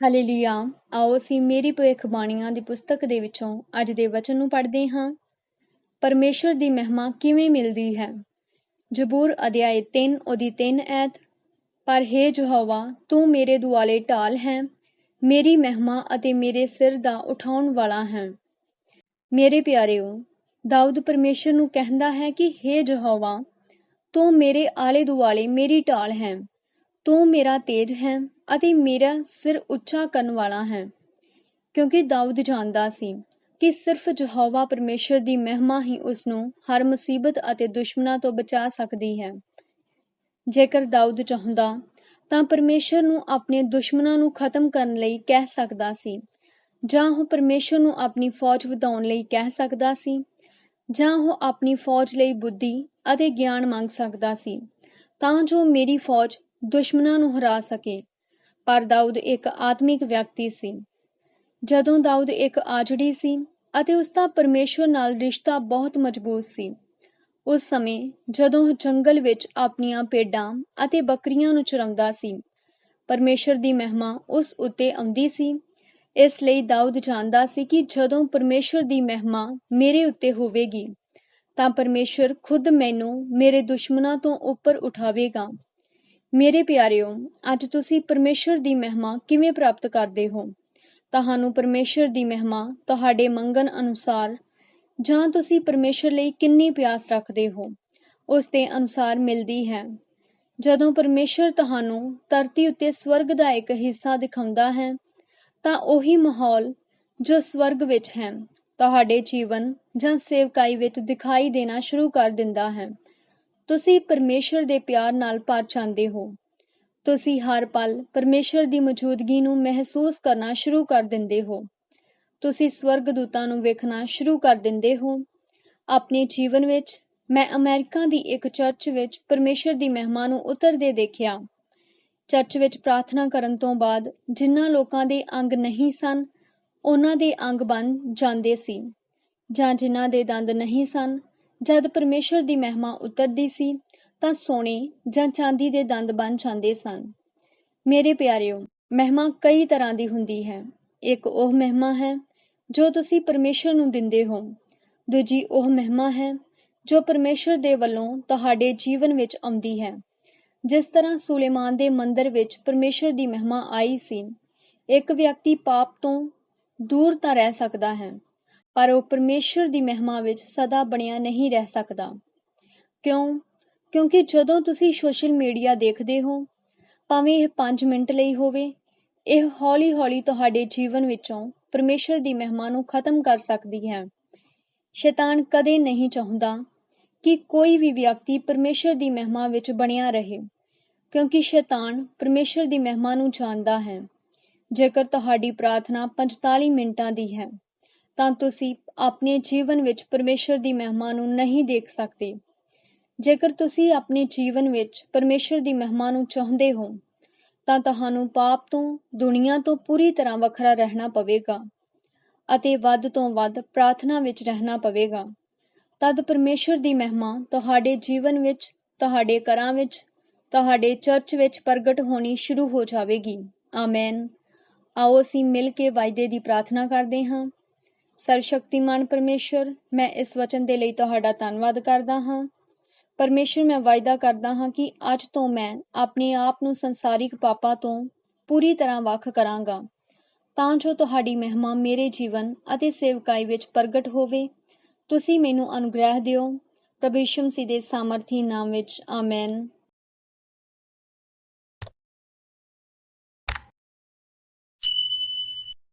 Hallelujah. ਆਓ ਅਸੀਂ ਮੇਰੀ ਭਵਿੱਖਬਾਣੀਆਂ ਦੀ ਪੁਸਤਕ ਦੇ ਵਿੱਚੋਂ ਅੱਜ ਦੇ ਵਚਨ ਨੂੰ ਪੜ੍ਹਦੇ ਹਾਂ। ਪਰਮੇਸ਼ਰ ਦੀ ਮਹਿਮਾ ਕਿਵੇਂ ਮਿਲਦੀ ਹੈ? ਜ਼ਬੂਰ ਅਧਿਆਇ 3 ਉਹਦੀ 3 ਐਤ, ਪਰ ਹੇ ਯਹੋਵਾ, ਤੂੰ ਮੇਰੇ ਦੁਆਲੇ ਢਾਲ ਹੈ। ਮੇਰੀ ਮਹਿਮਾ ਅਤੇ ਮੇਰੇ ਸਿਰ ਦਾ ਉਠਾਉਣ ਵਾਲਾ ਹੈ। ਮੇਰੇ ਪਿਆਰਿਓ, ਦਾਊਦ ਪਰਮੇਸ਼ਰ ਨੂੰ ਕਹਿੰਦਾ ਹੈ ਕਿ ਹੇ ਯਹੋਵਾ, ਤੂੰ ਮੇਰੇ ਆਲੇ ਦੁਆਲੇ ਮੇਰੀ ਢਾਲ ਹੈ। ਤੂੰ ਮੇਰਾ ਤੇਜ ਹੈ ਅਤੇ ਮੇਰਾ ਸਿਰ ਉੱਚਾ ਕਰਨ ਵਾਲਾ ਹੈ। ਕਿਉਂਕਿ ਦਾਊਦ ਜਾਣਦਾ ਸੀ ਕਿ ਸਿਰਫ ਯਹੋਵਾ ਪਰਮੇਸ਼ਰ ਦੀ ਮਹਿਮਾ ਹੀ ਉਸ ਨੂੰ ਹਰ ਮੁਸੀਬਤ ਅਤੇ ਦੁਸ਼ਮਣਾਂ ਤੋਂ ਬਚਾ ਸਕਦੀ ਹੈ। ਜੇਕਰ ਦਾਊਦ ਚਾਹੁੰਦਾ, ਤਾਂ ਪਰਮੇਸ਼ਰ ਨੂੰ ਆਪਣੇ ਦੁਸ਼ਮਣਾਂ ਨੂੰ ਖਤਮ ਕਰਨ ਲਈ ਕਹਿ ਸਕਦਾ ਸੀ, ਜਾਂ ਉਹ ਪਰਮੇਸ਼ਰ ਨੂੰ ਆਪਣੀ ਫੌਜ ਵਧਾਉਣ ਲਈ ਕਹਿ ਸਕਦਾ ਸੀ, ਜਾਂ ਉਹ ਆਪਣੀ ਫੌਜ ਲਈ ਬੁੱਧੀ ਅਤੇ ਗਿਆਨ ਮੰਗ ਸਕਦਾ ਸੀ। ਤਾਂ ਜੋ ਮੇਰੀ ਫੌਜ ਦੁਸ਼ਮਣਾਂ ਨੂੰ ਹਰਾ ਸਕੇ। ਪਰ ਦਾਊਦ ਇੱਕ ਆਤਮਿਕ ਵਿਅਕਤੀ ਸੀ। ਜਦੋਂ ਦਾਊਦ ਇੱਕ ਆਜੜੀ ਸੀ ਅਤੇ ਉਸ ਦਾ ਪਰਮੇਸ਼ਵਰ ਨਾਲ ਰਿਸ਼ਤਾ ਬਹੁਤ ਮਜ਼ਬੂਤ ਸੀ, ਉਸ ਸਮੇਂ ਜਦੋਂ ਜੰਗਲ ਵਿੱਚ ਆਪਣੀਆਂ ਪੇਡਾਂ ਅਤੇ ਬੱਕਰੀਆਂ ਨੂੰ ਚਰਾਉਂਦਾ ਸੀ ਪਰਮੇਸ਼ਰ ਦੀ ਮਹਿਮਾ ਉਸ ਉੱਤੇ ਆਉਂਦੀ ਸੀ। ਇਸ ਲਈ ਦਾਊਦ ਜਾਣਦਾ ਸੀ ਕਿ ਜਦੋਂ ਪਰਮੇਸ਼ਰ ਦੀ ਮਹਿਮਾ ਮੇਰੇ ਉੱਤੇ ਹੋਵੇਗੀ, ਤਾਂ ਪਰਮੇਸ਼ਰ ਖੁਦ ਮੈਨੂੰ ਮੇਰੇ ਦੁਸ਼ਮਣਾਂ ਤੋਂ ਉੱਪਰ ਉਠਾਵੇਗਾ। ਮੇਰੇ ਪਿਆਰਿਓ, ਅੱਜ ਤੁਸੀਂ ਪਰਮੇਸ਼ਰ ਦੀ ਮਹਿਮਾ ਕਿਵੇਂ ਪ੍ਰਾਪਤ ਕਰਦੇ ਹੋ? ਤੁਹਾਨੂੰ ਪਰਮੇਸ਼ਰ ਦੀ ਮਹਿਮਾ ਤੁਹਾਡੇ ਮੰਗਣ ਅਨੁਸਾਰ ਜਾਂ ਤੁਸੀਂ ਪਰਮੇਸ਼ਰ ਲਈ ਕਿੰਨੀ ਪਿਆਸ ਰੱਖਦੇ ਹੋ? ਉਸ ਦੇ ਅਨੁਸਾਰ ਮਿਲਦੀ ਹੈ। ਜਦੋਂ ਪਰਮੇਸ਼ਰ ਤੁਹਾਨੂੰ ਧਰਤੀ ਉੱਤੇ ਸਵਰਗ ਦਾ ਇੱਕ ਹਿੱਸਾ ਦਿਖਾਉਂਦਾ ਹੈ, ਤਾਂ ਉਹੀ ਮਾਹੌਲ ਜੋ ਸਵਰਗ ਵਿੱਚ ਹੈ, ਤੁਹਾਡੇ ਜੀਵਨ ਜਾਂ ਸੇਵਕਾਈ ਵਿੱਚ ਦਿਖਾਈ ਦੇਣਾ ਸ਼ੁਰੂ ਕਰ ਦਿੰਦਾ ਹੈ। ਤੁਸੀਂ ਪਰਮੇਸ਼ਰ ਦੇ ਪਿਆਰ ਨਾਲ ਭਰ ਜਾਂਦੇ ਹੋ। ਤੁਸੀਂ ਹਰ ਪਲ ਪਰਮੇਸ਼ਰ ਦੀ ਮੌਜੂਦਗੀ ਨੂੰ ਮਹਿਸੂਸ ਕਰਨਾ ਸ਼ੁਰੂ ਕਰ ਦਿੰਦੇ ਹੋ। ਤੁਸੀਂ ਸਵਰਗ ਦੂਤਾਂ ਨੂੰ ਵੇਖਣਾ ਸ਼ੁਰੂ ਕਰ ਦਿੰਦੇ ਹੋ। ਆਪਣੇ ਜੀਵਨ ਵਿੱਚ ਮੈਂ ਅਮਰੀਕਾ ਦੀ ਇੱਕ ਚਰਚ ਵਿੱਚ ਪਰਮੇਸ਼ਰ ਦੀ ਮਹਿਮਾ ਨੂੰ ਉਤਰਦੇ ਦੇਖਿਆ। ਚਰਚ ਵਿੱਚ ਪ੍ਰਾਰਥਨਾ ਕਰਨ ਤੋਂ ਬਾਅਦ ਜਿਨ੍ਹਾਂ ਲੋਕਾਂ ਦੇ ਅੰਗ ਨਹੀਂ ਸਨ, ਉਹਨਾਂ ਦੇ ਅੰਗ ਬਣ ਜਾਂਦੇ ਸੀ। ਜਾਂ ਜਿਨ੍ਹਾਂ ਦੇ ਦੰਦ ਨਹੀਂ ਸਨ ਜਦ ਪਰਮੇਸ਼ਰ ਦੀ ਮਹਿਮਾ ਉਤਰਦੀ ਸੀ, ਤਾਂ ਸੋਨੇ ਜਾਂ ਚਾਂਦੀ ਦੇ ਦੰਦ ਬਣ ਜਾਂਦੇ ਸਨ। ਮੇਰੇ ਪਿਆਰਿਓ, ਮਹਿਮਾ ਕਈ ਤਰ੍ਹਾਂ ਦੀ ਹੁੰਦੀ ਹੈ। ਇੱਕ ਉਹ ਮਹਿਮਾ ਹੈ, ਜੋ ਤੁਸੀਂ ਪਰਮੇਸ਼ਰ ਨੂੰ ਦਿੰਦੇ ਹੋ। ਦੂਜੀ ਉਹ ਮਹਿਮਾ ਹੈ, ਜੋ ਪਰਮੇਸ਼ਰ ਦੇ ਵੱਲੋਂ ਤੁਹਾਡੇ ਜੀਵਨ ਵਿੱਚ ਆਉਂਦੀ ਹੈ। ਜਿਸ ਤਰ੍ਹਾਂ ਸੁਲੇਮਾਨ ਦੇ ਮੰਦਰ ਵਿੱਚ ਪਰਮੇਸ਼ਰ ਦੀ ਮਹਿਮਾ ਆਈ ਸੀ, ਇੱਕ ਵਿਅਕਤੀ ਪਾਪ ਤੋਂ ਦੂਰ ਤਾਂ ਰਹਿ ਸਕਦਾ ਹੈ। ਪਰ ਉਹ ਪਰਮੇਸ਼ਰ ਦੀ ਮਹਿਮਾ ਵਿੱਚ ਸਦਾ ਬਣਿਆ ਨਹੀਂ ਰਹਿ ਸਕਦਾ। ਕਿਉਂ? ਕਿਉਂਕਿ ਜਦੋਂ ਤੁਸੀਂ ਸੋਸ਼ਲ ਮੀਡੀਆ ਦੇਖਦੇ ਹੋ, ਭਾਵੇਂ ਇਹ 5 ਮਿੰਟ ਲਈ ਹੋਵੇ, ਇਹ ਹੌਲੀ-ਹੌਲੀ ਤੁਹਾਡੇ ਜੀਵਨ ਵਿੱਚੋਂ ਪਰਮੇਸ਼ਰ ਦੀ ਮਹਿਮਾ ਨੂੰ ਖਤਮ ਕਰ ਸਕਦੀ ਹੈ। ਸ਼ੈਤਾਨ ਕਦੇ ਨਹੀਂ ਚਾਹੁੰਦਾ ਕਿ ਕੋਈ ਵੀ ਵਿਅਕਤੀ ਪਰਮੇਸ਼ਰ ਦੀ ਮਹਿਮਾ ਵਿੱਚ ਬਣਿਆ ਰਹੇ, ਕਿਉਂਕਿ ਸ਼ੈਤਾਨ ਪਰਮੇਸ਼ਰ ਦੀ ਮਹਿਮਾ ਨੂੰ ਜਾਣਦਾ ਹੈ। ਜੇਕਰ ਤੁਹਾਡੀ ਪ੍ਰਾਰਥਨਾ 45 ਮਿੰਟਾਂ ਦੀ ਹੈ ਤਾਂ ਤੁਸੀਂ ਆਪਣੇ ਜੀਵਨ ਵਿੱਚ ਪਰਮੇਸ਼ਰ ਦੀ ਮਹਿਮਾ ਨੂੰ ਨਹੀਂ ਦੇਖ ਸਕਦੇ। ਜੇਕਰ ਤੁਸੀਂ ਆਪਣੇ ਜੀਵਨ ਵਿੱਚ ਪਰਮੇਸ਼ਰ ਦੀ ਮਹਿਮਾ ਨੂੰ ਚਾਹੁੰਦੇ ਹੋ, ਤਾਂ ਤੁਹਾਨੂੰ ਪਾਪ ਤੋਂ, ਦੁਨੀਆ ਤੋਂ ਪੂਰੀ ਤਰ੍ਹਾਂ ਵੱਖਰਾ ਰਹਿਣਾ ਪਵੇਗਾ ਅਤੇ ਵੱਧ ਤੋਂ ਵੱਧ ਪ੍ਰਾਰਥਨਾ ਵਿੱਚ ਰਹਿਣਾ ਪਵੇਗਾ। ਤਦ ਪਰਮੇਸ਼ਰ ਦੀ ਮਹਿਮਾ ਤੁਹਾਡੇ ਜੀਵਨ ਵਿੱਚ, ਤੁਹਾਡੇ ਘਰਾਂ ਵਿੱਚ, ਤੁਹਾਡੇ ਚਰਚ ਵਿੱਚ ਪ੍ਰਗਟ ਹੋਣੀ ਸ਼ੁਰੂ ਹੋ ਜਾਵੇਗੀ। ਆਮੇਨ। ਆਓ ਅਸੀਂ ਮਿਲ ਕੇ ਵਾਅਦੇ ਦੀ ਪ੍ਰਾਰਥਨਾ ਕਰਦੇ ਹਾਂ। ਸਰਸ਼ਕਤੀਮਾਨ ਪਰਮੇਸ਼ਰ ਮੈਂ ਇਸ ਵਚਨ ਦੇ ਲਈ ਤੁਹਾਡਾ ਧੰਨਵਾਦ ਕਰਦਾ ਹਾਂ। ਪਰਮੇਸ਼ਰ ਮੈਂ ਵਾਅਦਾ ਕਰਦਾ ਹਾਂ ਕਿ ਅੱਜ ਤੋਂ ਮੈਂ ਆਪਣੇ ਆਪ ਨੂੰ ਸੰਸਾਰਿਕ ਪਾਪਾਂ ਤੋਂ ਪੂਰੀ ਤਰ੍ਹਾਂ ਵੱਖ ਕਰਾਂਗਾ। ਤਾਂ ਜੋ ਤੁਹਾਡੀ ਮਹਿਮਾ ਮੇਰੇ ਜੀਵਨ ਅਤੇ ਸੇਵਕਾਈ ਵਿੱਚ ਪ੍ਰਗਟ ਹੋਵੇ। ਤੁਸੀਂ ਮੈਨੂੰ ਅਨੁਗ੍ਰਹਿ ਦਿਓ। ਪ੍ਰਭੂ ਯਿਸੂ ਮਸੀਹ ਦੇ ਸਾਮਰਥੀ ਨਾਮ ਵਿੱਚ, ਆਮੇਨ।